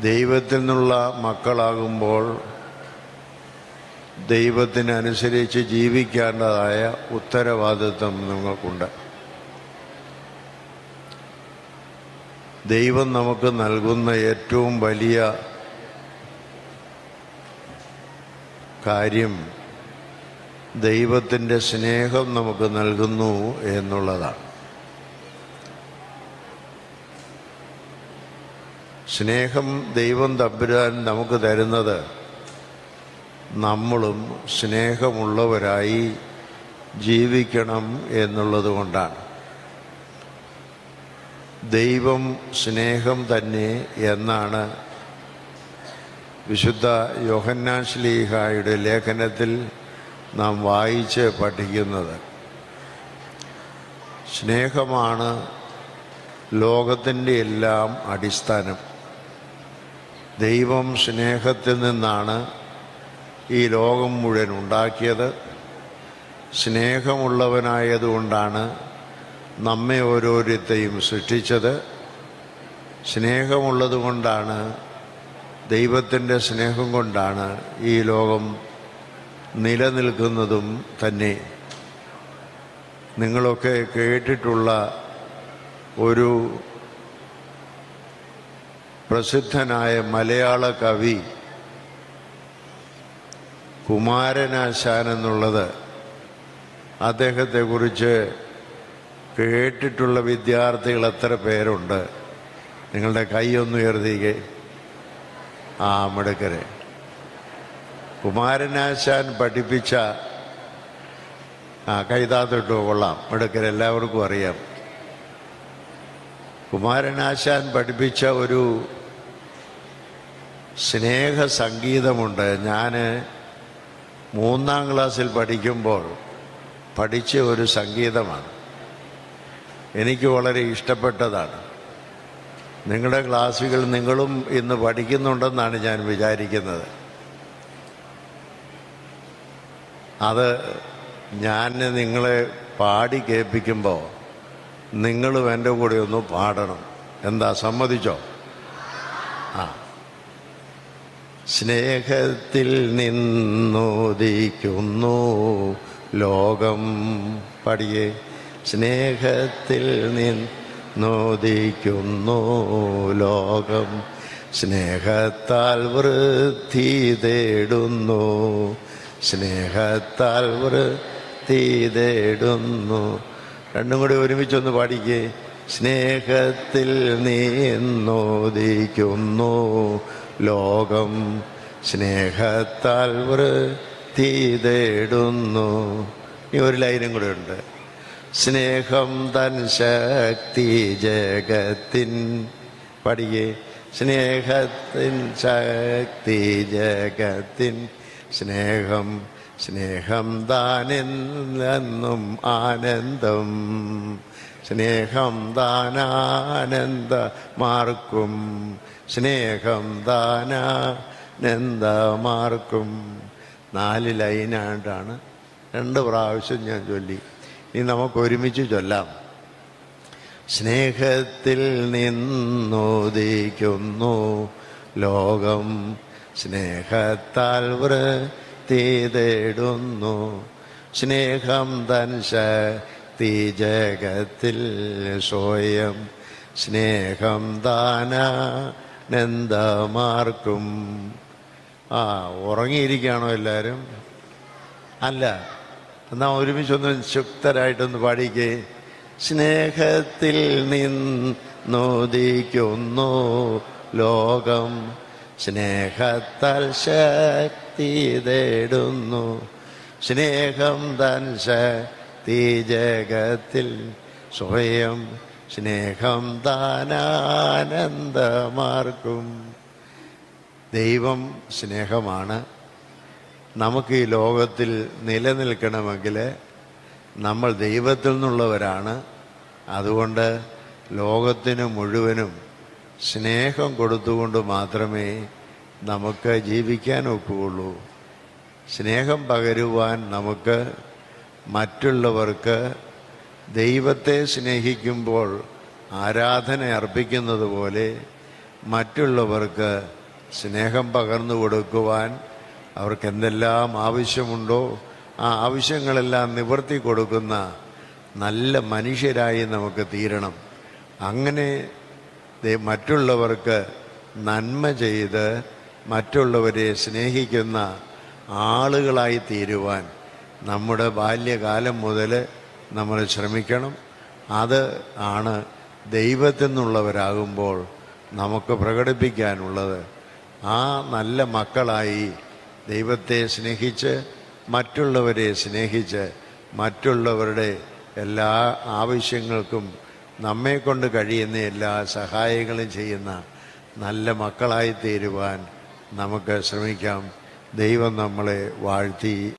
ദൈവത്തിൽ നിന്നുള്ള മക്കളാകുമ്പോൾ ദൈവത്തിനനുസരിച്ച് ജീവിക്കേണ്ടതായ ഉത്തരവാദിത്വം നിങ്ങൾക്കുണ്ട്. ദൈവം നമുക്ക് നൽകുന്ന ഏറ്റവും വലിയ കാര്യം ദൈവത്തിന്റെ സ്നേഹം നമുക്ക് നൽകുന്നു എന്നുള്ളതാണ്. സ്നേഹം ദൈവം തമ്പുരാൻ നമുക്ക് തരുന്നത് നമ്മളും സ്നേഹമുള്ളവരായി ജീവിക്കണം എന്നുള്ളത് കൊണ്ടാണ്. ദൈവം സ്നേഹം തന്നെ എന്നാണ് വിശുദ്ധ യോഹന്നാൻ ശ്ലീഹായുടെ ലേഖനത്തിൽ നാം വായിച്ച് പഠിക്കുന്നത്. സ്നേഹമാണ് ലോകത്തിന്റെ എല്ലാം അടിസ്ഥാനം. ദൈവം സ്നേഹത്തിൽ നിന്നാണ് ഈ ലോകം മുഴുവൻ ഉണ്ടാക്കിയത്. സ്നേഹമുള്ളവനായതുകൊണ്ടാണ് നമ്മെ ഓരോരുത്തരെയും സൃഷ്ടിച്ചത്. സ്നേഹമുള്ളത് കൊണ്ടാണ് ദൈവത്തിന്റെ സ്നേഹം കൊണ്ടാണ് ഈ ലോകം നിലനിൽക്കുന്നതും തന്നെ. നിങ്ങളൊക്കെ കേട്ടിട്ടുള്ള ഒരു പ്രസിദ്ധനായ മലയാള കവി കുമാരനാശാൻ എന്നുള്ളത് അദ്ദേഹത്തെക്കുറിച്ച് കേട്ടിട്ടുള്ള വിദ്യാർത്ഥികൾ എത്ര പേരുണ്ട്? നിങ്ങളുടെ കൈയൊന്ന് ഉയർത്തിക്കെ. ആ മിടുക്കരെ. കുമാരനാശാൻ പഠിപ്പിച്ച ആ കൈതാത്തിട്ട് കൊള്ളാം. മടക്കരെ എല്ലാവർക്കും അറിയാം. കുമാരനാശാൻ പഠിപ്പിച്ച ഒരു സ്നേഹ സംഗീതമുണ്ട് ഞാൻ മൂന്നാം ക്ലാസ്സിൽ പഠിക്കുമ്പോൾ പഠിച്ച ഒരു സംഗീതമാണ്. എനിക്ക് വളരെ ഇഷ്ടപ്പെട്ടതാണ്. നിങ്ങളുടെ ക്ലാസ്സുകൾ നിങ്ങളും ഇന്ന് പഠിക്കുന്നുണ്ടെന്നാണ് ഞാൻ വിചാരിക്കുന്നത്. അത് ഞാൻ നിങ്ങളെ പാടി കേൾപ്പിക്കുമ്പോൾ നിങ്ങളും എന്റെ കൂടെ ഒന്ന് പാടണം. എന്താ സമ്മതിച്ചോ? ആ. സ്നേഹത്തിൽ നിന്നോദിക്കുന്നു ലോകം പടിയെ. സ്നേഹത്തിൽ നിന്നോദിക്കുന്നു ലോകം. സ്നേഹത്താൽ വൃത്തി തേടുന്നു. സ്നേഹത്താൽ വൃത്തി തേടുന്നു. രണ്ടും കൂടി ഒരുമിച്ചൊന്ന് പാടിക്കേ. സ്നേഹത്തിൽ നീന്നോദിക്കുന്നു ലോകം സ്നേഹത്താൽ വൃത്തി തേടുന്നു. ഈ ഒരു ലൈനും കൂടെ ഉണ്ട്. സ്നേഹം തൻ ശക്തി ജഗത്തിൻ. പഠിക്കേ സ്നേഹത്തിൻ ശക്തി ജഗത്തിൻ. സ്നേഹം സ്നേഹം താനെന്നും ആനന്ദം. സ്നേഹം താനാനന്ദമാർക്കും സ്നേഹം താനാനന്ദമാർക്കും നാല് ലൈനായിട്ടാണ്. രണ്ട് പ്രാവശ്യം ഞാൻ ചൊല്ലി. ഇനി നമുക്ക് ഒരുമിച്ച് ചൊല്ലാം. സ്നേഹത്തിൽ നിന്നുദിക്കുന്നു ലോകം. സ്നേഹത്താൽ വൃത്തി തേടുന്നു സ്നേഹം തൻ ശക്തി ജഗത്തിൽ സ്വയം സ്നേഹം ദാനാനന്ദമാർക്കും. ആ ഉറങ്ങിയിരിക്കുകയാണോ എല്ലാവരും? അല്ല എന്നാ ഒരുമിച്ചൊന്ന് ശുക്തരായിട്ടൊന്ന് പാടിക്കേ. സ്നേഹത്തിൽ നിന്നോദിക്കുന്നു ലോകം സ്നേഹത്താൽ ശക്തി തേടുന്നു. സ്നേഹം തൻ ശക്തി ജഗത്തിൽ സ്വയം സ്നേഹം ദാനാനന്ദമാർക്കും. ദൈവം സ്നേഹമാണ്. നമുക്ക് ഈ ലോകത്തിൽ നിലനിൽക്കണമെങ്കിൽ നമ്മൾ ദൈവത്തിൽ നിന്നുള്ളവരാണ്. അതുകൊണ്ട് ലോകത്തിന് മുഴുവനും സ്നേഹം കൊടുത്തുകൊണ്ട് മാത്രമേ നമുക്ക് ജീവിക്കാൻ ഒക്കുകയുള്ളൂ സ്നേഹം പകരുവാൻ നമുക്ക് മറ്റുള്ളവർക്ക് ദൈവത്തെ സ്നേഹിക്കുമ്പോൾ ആരാധന അർപ്പിക്കുന്നത് പോലെ മറ്റുള്ളവർക്ക് സ്നേഹം പകർന്നു കൊടുക്കുവാൻ അവർക്ക് എന്തെല്ലാം ആവശ്യമുണ്ടോ ആ ആവശ്യങ്ങളെല്ലാം നിവർത്തി കൊടുക്കുന്ന നല്ല മനുഷ്യരായി നമുക്ക് തീരണം. അങ്ങനെ മറ്റുള്ളവർക്ക് നന്മ ചെയ്ത് മറ്റുള്ളവരെ സ്നേഹിക്കുന്ന ആളുകളായി തീരുവാൻ നമ്മുടെ ബാല്യകാലം മുതൽ നമ്മൾ ശ്രമിക്കണം. അത് ആണ് ദൈവത്തിൽ നിന്നുള്ളവരാകുമ്പോൾ നമുക്ക് പ്രകടിപ്പിക്കാനുള്ളത്. ആ നല്ല മക്കളായി ദൈവത്തെ സ്നേഹിച്ച് മറ്റുള്ളവരെ സ്നേഹിച്ച് മറ്റുള്ളവരുടെ എല്ലാ ആവശ്യങ്ങൾക്കും നമ്മെ കൊണ്ട് കഴിയുന്ന എല്ലാ സഹായങ്ങളും ചെയ്യുന്ന നല്ല മക്കളായി തീരുവാൻ നമുക്ക് ശ്രമിക്കാം. ദൈവം നമ്മളെ വാഴ്ത്തി.